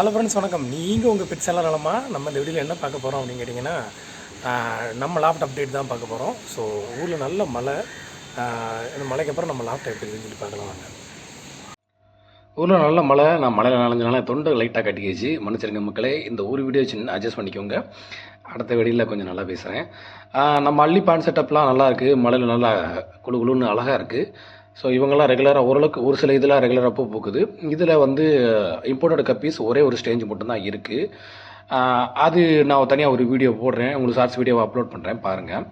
Hello friends வணக்கம். நீங்கள் உங்கள் பெட்ஸ் எல்லாம் நலமா நம்ம இந்த வீடியோவில் என்ன பார்க்க போகிறோம் அப்படின்னு கேட்டிங்கன்னா நம்ம லாப்ட் அப்டேட் தான் பார்க்க போகிறோம் ஸோ ஊரில் நல்ல மழை. இந்த மழைக்கு அப்புறம் நம்ம லாப்டாப் எப்படி இருக்குன்னு சொல்லி பார்க்கலாம் வாங்க. ஊரில் நல்ல மழை. நான் மழையில் நனைஞ்சனால தொண்டை லைட்டாக கட்டிக்கிச்சு. மன்னிச்சிருங்க மக்களே இந்த ஒரு வீடியோ சின்ன அட்ஜஸ்ட் பண்ணிக்கோங்க. அடுத்த வெளியில் கொஞ்சம் நல்லா பேசுகிறேன் நம்ம அள்ளி பான் செட்டப்லாம் நல்லா இருக்குது மழையில் நல்லா குளு குளுன்னு அழகாக இருக்குது ஸோ இவங்கெல்லாம் ரெகுலராக ஓரளவுக்கு ஒரு சில இதெல்லாம் ரெகுலராக பூ பூக்குது. இதில் வந்து இம்போர்ட்டட் கப்பீஸ் ஒரே ஒரு ஸ்டேஜ் மட்டும்தான் இருக்குது அது நான் தனியாக ஒரு வீடியோ போடுறேன். உங்களுக்கு ஷார்ட்ஸ் வீடியோவை அப்லோட் பண்ணுறேன் பாருங்கள்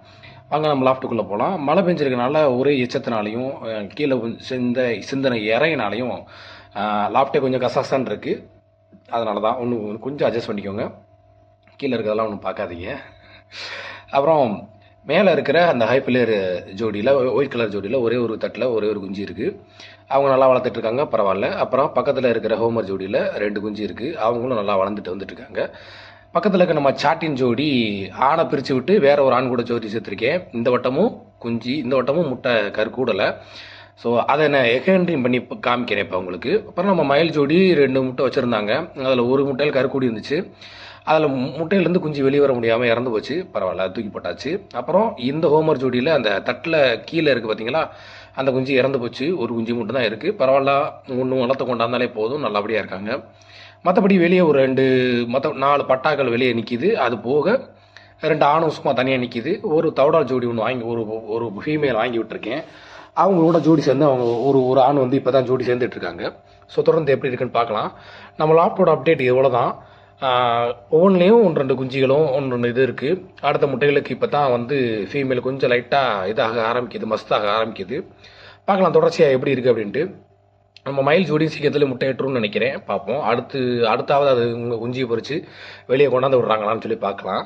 வாங்க நம்ம லாஃப்ட்டுக்குள்ளே போகலாம் மழை பெஞ்சிருக்கனால ஒரே எச்சத்தினாலையும் கீழே சிந்த சிந்தனை இறையினாலையும் லாஃப்ட்டே கொஞ்சம் கசகசன்னு இருக்குது அதனால தான் ஒன்று கொஞ்சம் அட்ஜஸ்ட் பண்ணிக்கோங்க. கீழே இருக்கிறதெல்லாம் ஒன்றும் பார்க்காதீங்க. அப்புறம் மேலே இருக்கிற அந்த ஹை பிளேயர் ஜோடியில் ஒயிட் கலர் ஜோடியில் ஒரே ஒரு தட்டில் ஒரே ஒரு குஞ்சு இருக்குது அவங்க நல்லா வளர்த்துட்டு இருக்காங்க பரவாயில்ல. அப்புறம் பக்கத்தில் இருக்கிற ஹோமர் ஜோடியில் ரெண்டு குஞ்சு இருக்குது அவங்களும் நல்லா வளர்ந்துட்டு வந்துட்டுருக்காங்க பக்கத்தில் இருக்க நம்ம சாட்டின் ஜோடி ஆணை பிரித்து விட்டு வேற ஒரு ஆண் கூட ஜோடி சேர்த்துருக்கேன். இந்த வட்டமும் குஞ்சு இந்த வட்டமும் முட்டை கரு கூடலை ஸோ அதை நான் எகெண்ட்ரிங் பண்ணி காமிக்கிறேன் இப்போ உங்களுக்கு. அப்புறம் நம்ம மயில் ஜோடி ரெண்டு முட்டை வச்சுருந்தாங்க. அதில் ஒரு முட்டையில் கருக்கூடி இருந்துச்சு. அதில் முட்டையிலேருந்து குஞ்சு வெளியே வர முடியாமல் இறந்து போச்சு. பரவாயில்ல தூக்கி போட்டாச்சு. அப்புறம் இந்த ஹோமர் ஜோடியில் அந்த தட்டில் கீழே இருக்குது பார்த்தீங்களா அந்த குஞ்சு இறந்து போச்சு. ஒரு குஞ்சு மட்டும் தான் இருக்குது பரவாயில்ல ஒன்று வளர்த்து கொண்டாந்தாலே போதும் நல்லபடியாக இருக்காங்க. மற்றபடி வெளியே ஒரு ரெண்டு மற்ற நாலு பட்டாக்கள் வெளியே நிற்கிது அது போக ரெண்டு ஆணும் சும்மா தனியாக நிற்கிது ஒரு தவடால் ஜோடி ஒன்று வாங்கி ஒரு ஒரு ஃபீமேல் வாங்கி விட்டுருக்கேன். அவங்களோட ஜோடி சேர்ந்து அவங்க ஒரு ஒரு ஆண் வந்து இப்போ தான் ஜோடி சேர்ந்துட்டு இருக்காங்க ஸோ தொடர்ந்து எப்படி இருக்குன்னு பார்க்கலாம். நம்ம லாப்டோட அப்டேட் இவ்வளோ தான் ஒவ்வொன்றுலேயும் ஒன்று ரெண்டு குஞ்சுகளும் ஒன்று ரெண்டு இது இருக்குது அடுத்த முட்டைகளுக்கு இப்போ தான் வந்து ஃபீமேல் கொஞ்சம் லைட்டாக இதாக ஆரம்பிக்குது மஸ்தாக ஆரம்பிக்குது. பார்க்கலாம் தொடர்ச்சியாக எப்படி இருக்குது அப்படின்ட்டு. நம்ம மயில் ஜோடி சீக்கிரத்தில் முட்டையிட்டுரும்னு நினைக்கிறேன். பார்ப்போம். அடுத்து அடுத்தாவது அது குஞ்சியை பொறிச்சு வெளியே கொண்டாந்து விட்றாங்களான்னு சொல்லி பார்க்கலாம்.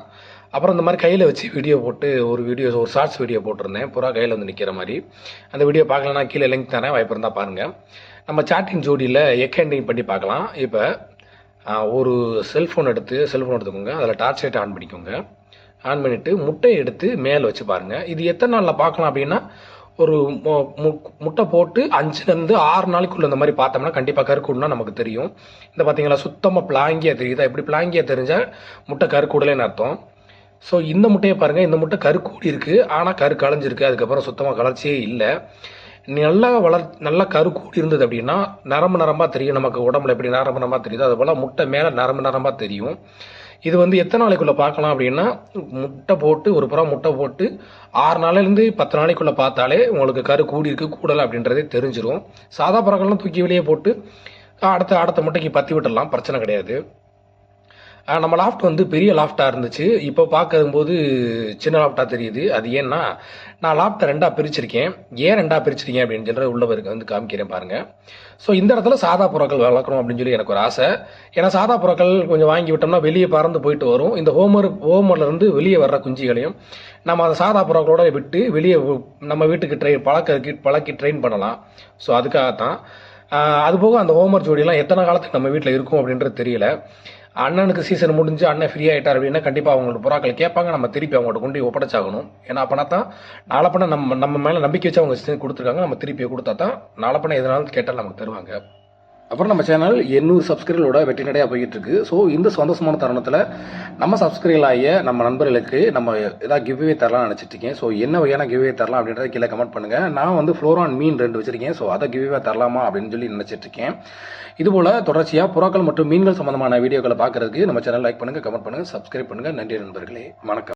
அப்புறம் இந்த மாதிரி கையில் வச்சு வீடியோ போட்டு ஒரு வீடியோ ஒரு ஷார்ட்ஸ் வீடியோ போட்டிருந்தேன். புறா கையில் வந்து நிற்கிற மாதிரி. அந்த வீடியோ பார்க்கலன்னா கீழே லிங்க் தானே வாய்ப்பு இருந்தால் பாருங்கள் நம்ம சாட்டிங் ஜோடியில் எக் ஹேண்டிங் பண்ணி பார்க்கலாம். இப்போ ஒரு செல்ஃபோன் எடுத்து செல்ஃபோன் எடுத்துக்கோங்க. அதில் டார்ச் லைட் ஆன் பண்ணிக்கோங்க. ஆன் பண்ணிவிட்டு முட்டையை எடுத்து மேலே வச்சு பாருங்கள் இது எத்தனை நாளில் பார்க்கலாம் அப்படின்னா ஒரு மு- மு- முட்டை போட்டு அஞ்சுலேருந்து ஆறு நாளைக்குள்ள இந்த மாதிரி பார்த்தோம்னா கண்டிப்பாக கருக்கூடுனா நமக்கு தெரியும். இந்த பார்த்தீங்களா? சுத்தமாக பிளாங்கியாக தெரியுதா? இப்படி பிளாங்கியாக தெரிஞ்சால் முட்டை கருக்கூடலேன்னு அர்த்தம். ஸோ இந்த முட்டையை பாருங்கள் இந்த முட்டை கருக்கூடி இருக்குது ஆனால் கரு களைஞ்சிருக்கு. அதுக்கப்புறம் சுத்தமாக கலர்ச்சியே இல்லை. நல்லா வளர் நல்லா கரு கூடி இருந்தது அப்படின்னா நரம்பு நரம்பாக தெரியும். நமக்கு உடம்புல எப்படி நரம்பு நரம்பாக தெரியுதோ அது போல் முட்டை மேலே நரம்பு நரம்பாக தெரியும். இது வந்து எத்தனை நாளைக்குள்ளே பார்க்கலாம் அப்படின்னா முட்டை போட்டு ஒரு புறம் முட்டை போட்டு ஆறு நாள்லேருந்து பத்து நாளைக்குள்ளே பார்த்தாலே உங்களுக்கு கரு கூடி இருக்கு கூடலை அப்படின்றதே தெரிஞ்சிரும். சாதா புறங்கள்லாம் தூக்கி வெளியே போட்டு அடுத்த அடுத்த முட்டைக்கு பற்றி விட்டுடலாம் பிரச்சனை கிடையாது. நம்ம லாஃப்ட் வந்து பெரிய லாஃப்டாக இருந்துச்சு. இப்போ பார்க்கும்போது சின்ன லாஃப்டாக தெரியுது. அது ஏன்னா நான் லாஃப்ட்டை ரெண்டாக பிரிச்சிருக்கேன். ஏன் ரெண்டாக பிரிச்சிருக்கேன் அப்படின்னு சொல்கிற உள்ளவருக்கு வந்து காமிக்கிறேன் பாருங்கள் ஸோ இந்த இடத்துல சாதா புறாக்கள் வளர்க்கணும் அப்படின்னு சொல்லி எனக்கு ஒரு ஆசை. ஏன்னா சாதா புறாக்கள் கொஞ்சம் வாங்கி விட்டோம்னா வெளியே பறந்து போயிட்டு வரும். இந்த ஹோமர் ஹோமர்ல வெளியே வர்ற குஞ்சுகளையும் நம்ம அந்த சாதா புறாக்களோட விட்டு வெளியே நம்ம வீட்டுக்கு ட்ரெயின் பழக்க பழக்கி ட்ரெயின் பண்ணலாம். ஸோ அதுக்காகத்தான். அதுபோக அந்த ஹோமர் ஜோடியெல்லாம் எத்தனை காலத்துக்கு நம்ம வீட்டில் இருக்கும் அப்படின்றது தெரியல. அண்ணனுக்கு சீசன் முடிஞ்சு அண்ணன் ஃப்ரீ ஆயிட்டார் அப்படின்னா கண்டிப்பாக அவங்களோட புறாக்கள் கேட்பாங்க. நம்ம திருப்பி அவங்கள்ட்ட கொண்டு போய் ஒப்படைச்சாகணும். ஏன்னா அப்போனா தான் நாளப்பண்ண நம்ம நம்ம மேலே நம்பிக்கை வச்சு அவங்க கொடுத்துருக்காங்க. நம்ம திருப்பி கொடுத்தா தான் நாளப்பண்ண எதனாலும் கேட்டால் நமக்கு தருவாங்க. அப்புறம் நம்ம சேனல் எண்ணூறு சப்ஸ்கிரைபரோட வெற்றி நடையாக போய்கிட்டு இருக்கு ஸோ இந்த சந்தோஷமான தருணத்தில் நம்ம சப்ஸ்கிரைப் ஆகிய நம்ம நண்பர்களுக்கு நம்ம ஏதாவது கிவ்வே தரலாம் நினச்சிட்டு இருக்கேன் ஸோ என்ன வகையான கிவ்வே தரலாம் அப்படின்றத கீழே கமெண்ட் பண்ணுங்க. நான் வந்து ஃப்ளோரான் மீன் ரெண்டு வச்சிருக்கேன். ஸோ அதை கிவ்வே தரலாமா அப்படின்னு சொல்லி நினச்சிட்டு இருக்கேன் இதுபோல் தொடர்ச்சியாக புறாக்கள் மற்றும் மீன்கள் சம்பந்தமான வீடியோக்களை பார்க்கறதுக்கு நம்ம சேனல் லைக் பண்ணுங்கள் கமெண்ட் பண்ணுங்கள் சப்ஸ்கிரைப் பண்ணுங்கள் நன்றி நண்பர்களே. வணக்கம்.